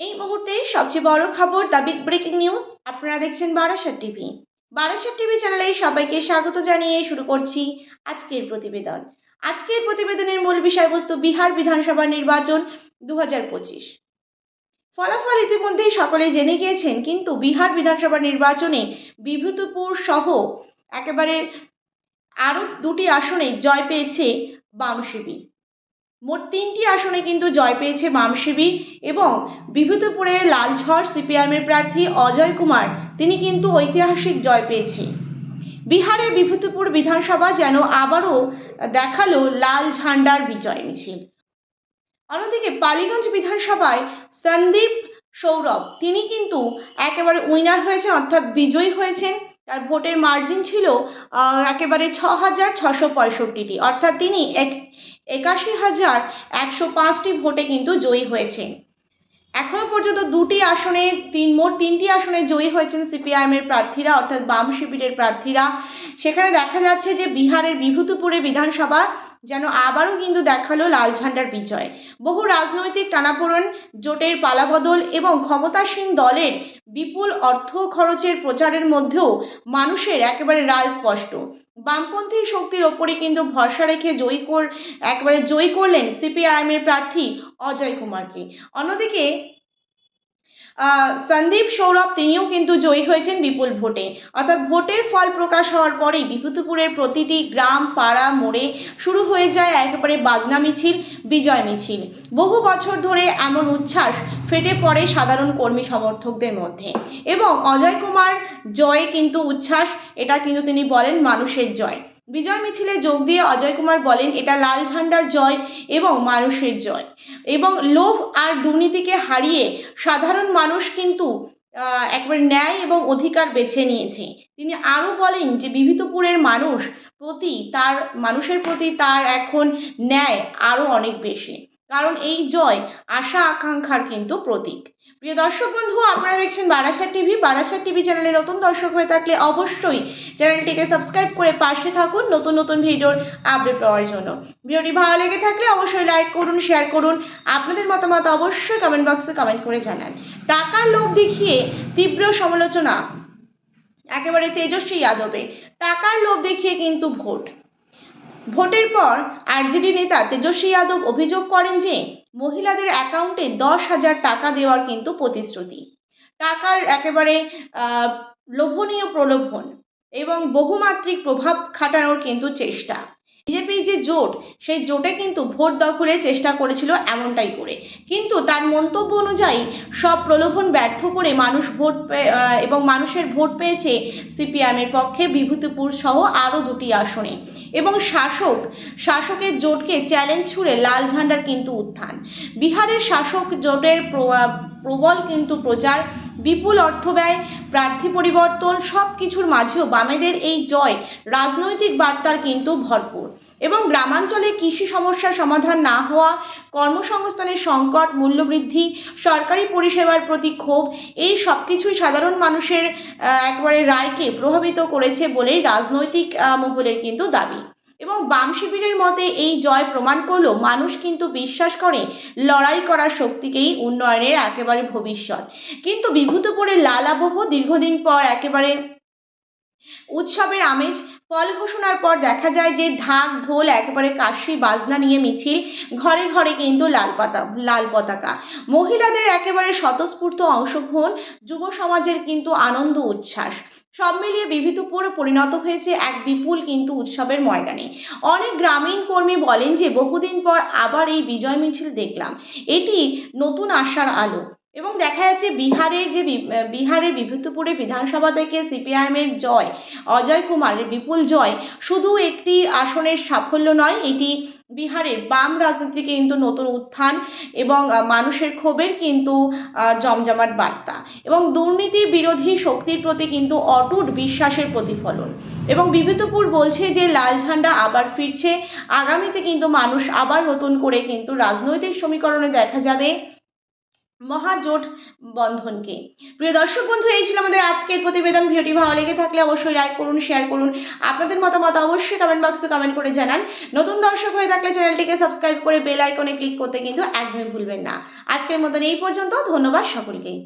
এই মুহূর্তে সবচেয়ে বড় খবর দ্য বিগ ব্রেকিং নিউজ। আপনারা দেখছেন বারাসাত টিভি। বারাসাত টিভি চ্যানেলে সবাইকে স্বাগত জানিয়ে শুরু করছি আজকের প্রতিবেদন। আজকের প্রতিবেদনের মূল বিষয়বস্তু বিহার বিধানসভা নির্বাচন দু ফলাফল ইতিমধ্যেই সকলেই জেনে গিয়েছেন, কিন্তু বিহার বিধানসভা নির্বাচনে বিভূতিপুর সহ একেবারে আরও দুটি আসনে জয় পেয়েছে বাম শিবির। মোট তিনটি আসনে কিন্তু জয় পেয়েছে বাম শিবির এবং বিভূতপুরে লালঝড় সিপিআইএমের প্রার্থী অজয় কুমার, তিনি কিন্তু ঐতিহাসিক জয় পেয়েছে। বিহারে বিভূতিপুর বিধানসভা যেন আবারও দেখাল লাল ঝান্ডার বিজয় মিছিল। অন্যদিকে বালিগঞ্জ বিধানসভায় সন্দীপ সৌরভ, তিনি কিন্তু একেবারে উইনার হয়েছেন, অর্থাৎ বিজয়ী হয়েছেন। তার ভোটের মার্জিন ছিল একেবারে ছ হাজার ছশো পঁয়ষট্টিটি, অর্থাৎ তিনি এক একাশি হাজার একশো পাঁচটি ভোটে কিন্তু জয়ী হয়েছে। এখনও পর্যন্ত দুটি আসনে, তিন, মোট তিনটি আসনে জয়ী হয়েছেন সিপিআইএমের প্রার্থীরা, অর্থাৎ বাম শিবিরের প্রার্থীরা। সেখানে দেখা যাচ্ছে যে বিহারের বিভূতিপুরে বিধানসভা যেন আবারও কিন্তু দেখাল লাল ঝান্ডার বিজয়। বহু রাজনৈতিক টানাপোড়ন, জোটের পালাবদল এবং ক্ষমতাসীন দলের বিপুল অর্থ খরচের প্রচারের মধ্যেও মানুষের একেবারে রায় স্পষ্ট। বামপন্থী শক্তির ওপরে কিন্তু ভরসা রেখে জয়ী কর, একেবারে জয়ী করলেন সিপিআইএমের প্রার্থী অজয় কুমারকে। অন্যদিকে সন্দীপ সৌরভ তিনিও কিন্তু জয়ী হয়েছেন বিপুল ভোটে। অর্থাৎ ভোটের ফল প্রকাশ হওয়ার পরেই বিভূতিপুরের প্রতিটি গ্রাম, পাড়া, মোড়ে শুরু হয়ে যায় একেবারে বাজনা মিছিল, বিজয় মিছিল। বহু বছর ধরে এমন উচ্ছ্বাস ফেটে পড়ে সাধারণ কর্মী সমর্থকদের মধ্যে। এবং অজয় কুমার জয়ে কিন্তু উচ্ছ্বাস, এটা কিন্তু তিনি বলেন মানুষের জয়। বিজয় মিছিলে যোগ দিয়ে অজয় কুমার বলেন, এটা লাল ঝান্ডার জয় এবং মানুষের জয়। এবং লোভ আর দুর্নীতিকে হারিয়ে সাধারণ মানুষ কিন্তু একবার ন্যায় এবং অধিকার বেছে নিয়েছে। তিনি আরও বলেন যে, বিভূতিপুরের মানুষ প্রতি তার, মানুষের প্রতি তার এখন ন্যায় আরও অনেক বেশি। কারণ এই জয় আশা আকাঙ্ক্ষার কিন্তু প্রতীক। প্রিয় দর্শক বন্ধু, আপনারা দেখছেন বারাসাত টিভি। বারাসাত টিভি চ্যানেলে নতুন দর্শক হয়ে থাকলে অবশ্যই চ্যানেলটিকে সাবস্ক্রাইব করে পাশে থাকুন নতুন নতুন ভিডিওর আপডেট পাওয়ার জন্য। ভিডিওটি ভালো লেগে থাকলে অবশ্যই লাইক করুন, শেয়ার করুন। আপনাদের মতামত অবশ্যই কমেন্ট বক্সে কমেন্ট করে জানান। টাকার লোভ দেখিয়ে তীব্র সমালোচনা, একেবারে তেজস্বী যাদবের টাকার লোভ দেখিয়ে কিন্তু ভোট। ভোটের পর আরজেডি নেতা তেজস্বী যাদব অভিযোগ করেন যে মহিলাদের অ্যাকাউন্টে দশ হাজার টাকা দেওয়ার কিন্তু প্রতিশ্রুতি। টাকার একেবারে লোভনীয় প্রলোভন এবং বহুমাত্রিক প্রভাব খাটানোর কিন্তু চেষ্টা। বিজেপির যে জোট, সেই জোটে কিন্তু ভোট দখলের চেষ্টা করেছিল এমনটাই করে। কিন্তু তার মন্তব্য অনুযায়ী সব প্রলোভন ব্যর্থ করে মানুষ ভোট এবং মানুষের ভোট পেয়েছে সিপিএমের পক্ষে বিভূতিপুর সহ আরও দুটি আসনে। এবং শাসক, শাসকের জোটকে চ্যালেঞ্জ ছুড়ে লাল ঝান্ডার কিন্তু উত্থান। বিহারের শাসক জোটের প্র- প্রবল কিন্তু প্রচার, বিপুল অর্থ ব্যয় প্রার্থী পরিবর্তন সব কিছুর মাঝেও বামেদের এই জয় রাজনৈতিক বার্তার কিন্তু ভরপুর। এবং গ্রামাঞ্চলে কৃষি সমস্যার সমাধান না হওয়া, কর্মসংস্থানের সংকট, মূল্যবৃদ্ধি, সরকারি পরিষেবার প্রতি ক্ষোভ, এই সব কিছুই সাধারণ মানুষের একবারে রায়কে প্রভাবিত করেছে বলেই রাজনৈতিক মহলের কিন্তু দাবি। এবং বাম শিবিরের মতে এই জয় প্রমাণ করল মানুষ কিন্তু বিশ্বাস করে লড়াই করার শক্তিকেই উন্নয়নের একেবারে ভবিষ্যৎ। কিন্তু বিভূতপুরের লাল আবহ দীর্ঘদিন পর একেবারে উৎসবের আমেজ ফল ঘোষণার পর দেখা যায় যে ঢাক, ঢোল, একেবারে কাশি, বাজনা নিয়ে মিছিল, ঘরে ঘরে কিন্তু লাল পাতা, লাল পতাকা। মহিলাদের একেবারে স্বতঃস্ফূর্ত অংশগ্রহণ, যুব সমাজের কিন্তু আনন্দ উচ্ছ্বাস। সব মিলিয়ে বিভূতিপুর পরিণত হয়েছে এক বিপুল কিন্তু উৎসবের ময়দানে। অনেক গ্রামীণ কর্মী বলেন যে বহুদিন পর আবার এই বিজয় মিছিল দেখলাম। এটি নতুন আশার আলো। এবং দেখা যাচ্ছে বিহারের যে বিহারের বিভূতিপুরে বিধানসভা থেকে সিপিআইএমের জয়, অজয় কুমারের বিপুল জয় শুধু একটি আসনের সাফল্য নয়, এটি বিহারের বাম রাজনীতিকে কিন্তু নতুন উত্থান এবং মানুষের ক্ষোভের কিন্তু জমজমাট বার্তা এবং দুর্নীতি বিরোধী শক্তির প্রতি কিন্তু অটুট বিশ্বাসের প্রতিফলন এবং বিভূতপুর বলছে যে লাল ঝান্ডা আবার ফিরছে, আগামীতে কিন্তু মানুষ আবার নতুন করে কিন্তু রাজনৈতিক সমীকরণে দেখা যাবে। মহাজোট বন্ধনকে। প্রিয় দর্শক বন্ধু, এই ছিল আমাদের আজকের প্রতিবেদন। ভিডিওটি ভালো লেগে থাকলে অবশ্যই লাইক করুন শেয়ার করুন। আপনাদের মতামত অবশ্যই কমেন্ট বক্সে কমেন্ট করে জানান। নতুন দর্শক হয়ে থাকলে চ্যানেলটিকে সাবস্ক্রাইব করে বেল আইকনে ক্লিক করতে কিন্তু একদমই ভুলবেন না। আজকের মতন এই পর্যন্ত, ধন্যবাদ সকলকেই।